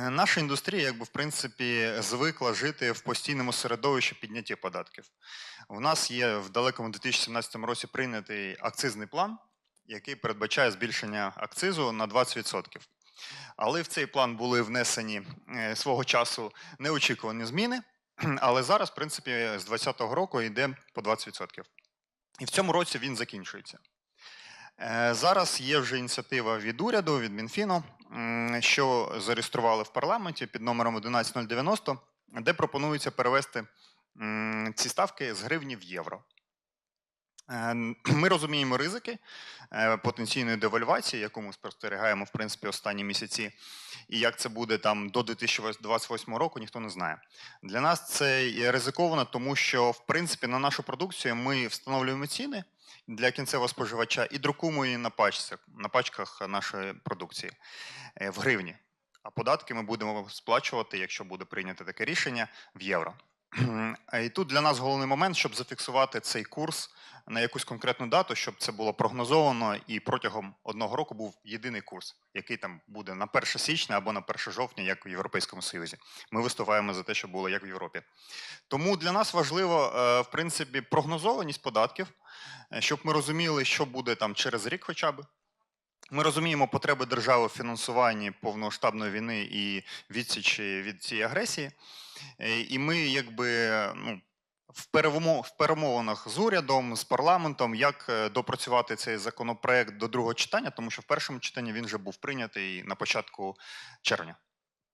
Е, Наша індустрія, якби в принципі, звикла жити в постійному середовищі підняття податків. У нас є в далекому 2017 році прийнятий акцизний план, який передбачає збільшення акцизу на 20%. Але в цей план були внесені е, свого часу неочікувані зміни. Але зараз, в принципі, з 2020 року йде по 20%. І в цьому році він закінчується. Е, Зараз є вже ініціатива від уряду, від Мінфіну, що зареєстрували в парламенті під номером 11090, де пропонується перевести ці ставки з гривні в євро. Е, Ми розуміємо ризики е, потенційної девальвації, яку ми спостерігаємо в принципі останні місяці, і як це буде там до 2028 року, ніхто не знає. Для нас це ризиковано, тому що в принципі на нашу продукцію ми встановлюємо ціни для кінцевого споживача і друкуємо її на пачках, на пачках нашої продукції е, в гривні. А податки ми будемо сплачувати, якщо буде прийнято таке рішення, в євро. І тут для нас головний момент, щоб зафіксувати цей курс на якусь конкретну дату, щоб це було прогнозовано і протягом одного року був єдиний курс, який там буде на 1 січня або на 1 жовтня, як в Європейському Союзі. Ми виступаємо за те, щоб було як в Європі. Тому для нас важливо, е, в принципі, прогнозованість податків, е, щоб ми розуміли, що буде там через рік, хоча б. Ми розуміємо потреби держави в фінансуванні повномасштабної війни і відсічі від цієї агресії. Е, І ми, якби, ну, в перемовинах з урядом, з парламентом, як е, допрацювати цей законопроект до другого читання, тому що в першому читанні він вже був прийнятий на початку червня.